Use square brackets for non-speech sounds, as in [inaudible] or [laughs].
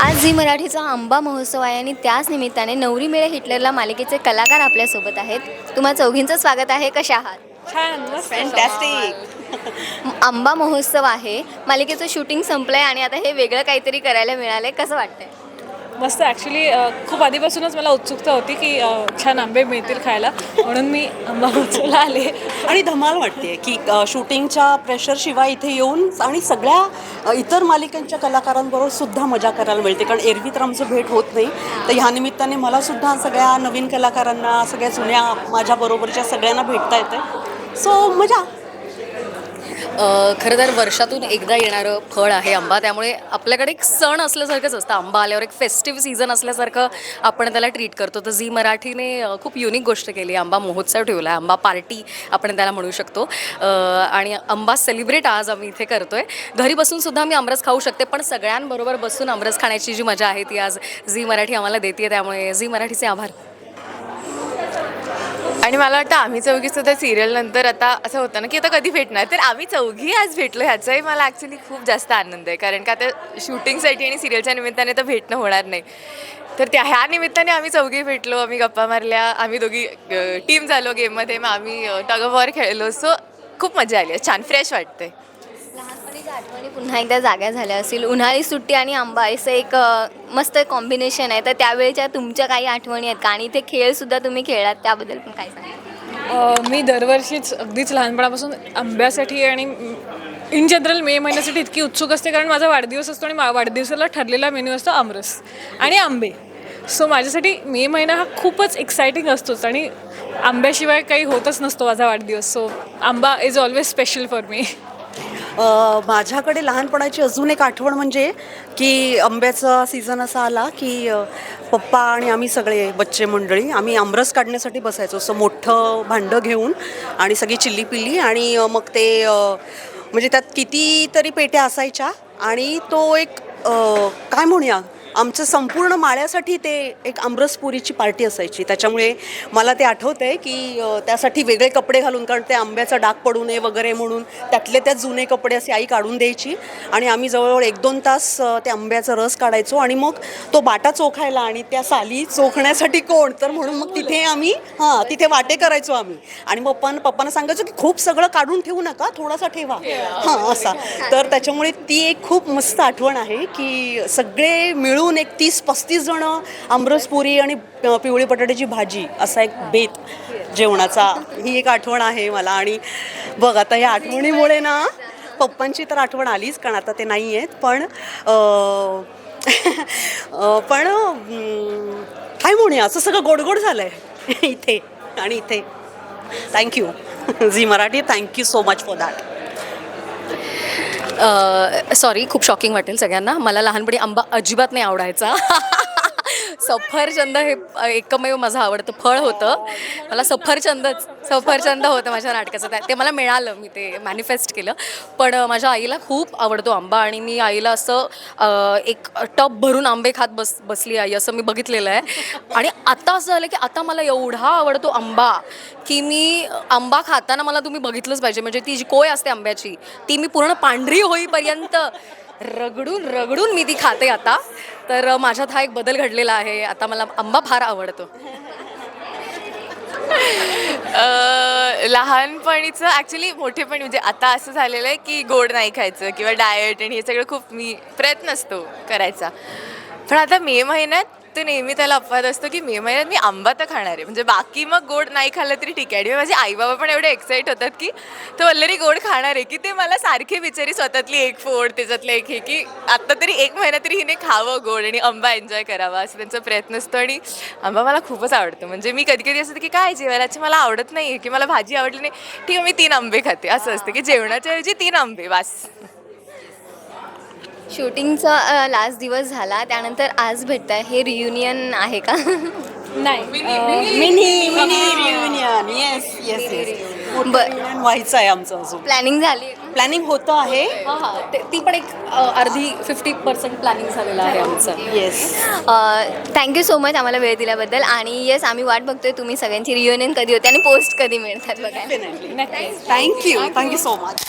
आज झी मराठीचा आंबा महोत्सव आहे आणि त्याच निमित्ताने नवरी मेळे हिटलरला मालिकेचे कलाकार आपल्यासोबत आहेत. तुम्हा चौघींचं स्वागत आहे. कशा आहात? छान मस्त. फॅन्टॅस्टिक आंबा महोत्सव आहे. मालिकेचं शूटिंग संपलंय आणि आता हे वेगळं काहीतरी करायला मिळालंय. कसं वाटतंय? मस्त ॲक्च्युली खूप आधीपासूनच मला उत्सुकता होती की छान आंबे मिळतील खायला. म्हणून मी आंबा उचलला आले. आणि धमाल वाटते की शूटिंगच्या प्रेशरशिवाय इथे येऊन आणि सगळ्या इतर मालिकांच्या कलाकारांबरोबर सुद्धा मजा करायला मिळते. कारण एरवी तर आमचं भेट होत नाही. तर ह्या निमित्ताने मला सुद्धा सगळ्या नवीन कलाकारांना सगळ्या जुन्या माझ्या बरोबरच्या सगळ्यांना भेटता येते सो मजा. खरं तर वर्षातून एकदा येणारं फळ आहे आंबा. त्यामुळे आपल्याकडे एक सण असल्यासारखंच असतं. आंबा आल्यावर एक फेस्टिव्ह सीझन असल्यासारखं आपण त्याला ट्रीट करतो. तर झी मराठीने खूप युनिक गोष्ट केली. आंबा महोत्सव ठेवला. आहे आंबा पार्टी आपण त्याला म्हणू शकतो. आणि आंबा सेलिब्रेट आज आम्ही इथे करतो आहे घरी बसून सुद्धा मी आमरस खाऊ शकते पण सगळ्यांबरोबर बसून आमरस खाण्याची जी मजा आहे ती आज झी मराठी आम्हाला देते त्यामुळे झी मराठीचे आभार. आणि मला वाटतं आम्ही चौघी सुद्धा सिरियल नंतर आता असं होतं ना की आता कधी भेटणार? तर आम्ही चौघी आज भेटलो ह्याचाही मला ॲक्च्युली खूप जास्त आनंद आहे. कारण का आता शूटिंगसाठी आणि सिरियलच्या निमित्ताने तर भेटणं होणार नाही. तर त्या ह्या निमित्ताने आम्ही चौघी भेटलो आम्ही गप्पा मारल्या आम्ही दोघी टीम झालो गेममध्ये मग आम्ही टग ऑफ वॉर खेळलो. सो खूप मजा आली. छान फ्रेश वाटते माझ्या आठवणी पुन्हा एकदा जाग्या झाल्या असतील. उन्हाळी सुट्टी आणि आंबा असं एक मस्त कॉम्बिनेशन आहे. तर त्यावेळेच्या तुमच्या काही आठवणी आहेत का? आणि इथे खेळसुद्धा तुम्ही खेळलात त्याबद्दल पण काय सांगा मी दरवर्षीच अगदीच लहानपणापासून आंब्यासाठी आणि इन जनरल मे महिन्यासाठी इतकी उत्सुक असते कारण माझा वाढदिवस असतो आणि मा- वाढदिवसाला ठरलेला मेन्यू असतो आमरस आणि आंबे. सो माझ्यासाठी मे महिना हा खूपच एक्सायटिंग असतोच आणि आंब्याशिवाय काही होतच नसतो माझा वाढदिवस. So amba is always special for me माझ्याकडे लहानपणाची अजून एक आठवण म्हणजे की आंब्याचा सीझन असा आला की पप्पा आणि आम्ही सगळे बच्चे मंडळी आम्ही आमरस काढण्यासाठी बसायचो. असं मोठं भांडं घेऊन आणि सगळी चिल्ली पिल्ली आणि मग ते म्हणजे त्यात कितीतरी पेट्या असायच्या आणि तो एक काय म्हणूया? आमचं संपूर्ण माळ्यासाठी ते एक आमरसपुरीची पार्टी असायची. त्याच्यामुळे मला ते आठवतं आहे की त्यासाठी वेगळे कपडे घालून कारण ते आंब्याचा डाग पडू नये वगैरे म्हणून त्यातले त्यात जुने कपडे असे आई काढून द्यायची. आणि आम्ही जवळजवळ एक दोन तास ते आंब्याचा रस काढायचो आणि मग तो बाटा चोखायला आणि त्या साली चोखण्यासाठी कोण? तर म्हणून मग तिथे आम्ही हां तिथे वाटे करायचो आम्ही. आणि मग पण पप्पांना सांगायचो की खूप सगळं काढून ठेवू नका थोडासा ठेवा. हां असा. तर त्याच्यामुळे ती एक खूप मस्त आठवण आहे की सगळे मिळून एक तीस पस्तीस जण आमरसपुरी आणि पिवळी बटाट्याची भाजी असा एक बेत जेवणाचा ही एक आठवण आहे मला. आणि बघ आता या आठवणीमुळे ना पप्पांची तर आठवण आलीच कारण आता ते नाही आहेत पण पण काय म्हणूया असं सगळं गोडगोड झालं आहे इथे आणि इथे. Thank you Zee Marathi thank you so much for that sorry खूप शॉकिंग वाटेल सगळ्यांना. मला लहानपणी आंबा अजिबात नाही आवडायचा. [laughs] सफरचंद हे एकमेव माझं आवडतं फळ होतं. मला सफरचंदच सफरचंद होतं माझ्या नाटकाचं. ते मला मिळालं मी ते मॅनिफेस्ट केलं. पण माझ्या आईला खूप आवडतो आंबा आणि मी आईला असं एक टब भरून आंबे खात बस बसली आई असं मी बघितलेलं आहे. आणि आता असं झालं की आता मला एवढा आवडतो आंबा की मी आंबा खाताना मला तुम्ही बघितलंच पाहिजे. म्हणजे ती जी कोय असते आंब्याची ती मी पूर्ण पांढरी होईपर्यंत रगडून रगडून मी ती खाते आता. तर माझ्यात हा एक बदल घडलेला आहे. आता मला आंबा फार आवडतो. लहानपणीचं ॲक्च्युली मोठेपणी म्हणजे आता असं झालेलं आहे की गोड नाही खायचं किंवा डाएट आणि हे सगळं खूप मी प्रयत्न असतो करायचा. पण आता मे महिन्यात तो नेहमी त्याला अपवाद असतो की मे म्हणजे महिन्यात मी आंबा तर खाणार आहे. म्हणजे बाकी मग गोड नाही खाल्लं तरी ठीक आहे. आणि माझे आई बाबा पण एवढे एक्साईट होतात की तो वल्लरी गोड खाणार आहे. की ते मला सारखे बिचारी स्वतःतली एक फोड त्याच्यातलं एक हे की आत्ता तरी एक महिना तरी हिने खावं गोड आणि आंबा एन्जॉय करावा असं त्यांचा प्रयत्न असतो. आणि आंबा मला खूपच आवडतो. म्हणजे मी कधी कधी असतं की काय जेवणाची मला आवडत नाही की मला भाजी आवडली नाही. ठीक आहे मी तीन आंबे खाते. असं असतं की जेवणाच्या ऐवजी तीन आंबे वास शूटिंगचा लास्ट दिवस झाला. त्यानंतर आज भेटताय. हे रियुनियन आहे का? नाही. Mini mini reunion yes yes yes बर. रियुनियन व्हायचं आहे आमचं अजून. प्लॅनिंग झाली? प्लॅनिंग होतं आहे. हां हां. ते ती पण एक अ, अर्धी फिफ्टी पर्सेंट प्लॅनिंग झालेलं आहे आमचं. येस थँक्यू सो मच आम्हाला वेळ दिल्याबद्दल. आणि येस आम्ही वाट बघतोय. तुम्ही सगळ्यांची रियुनियन कधी होते आणि पोस्ट कधी मिळतात बघायला. नक्की थँक्यू थँक्यू सो मच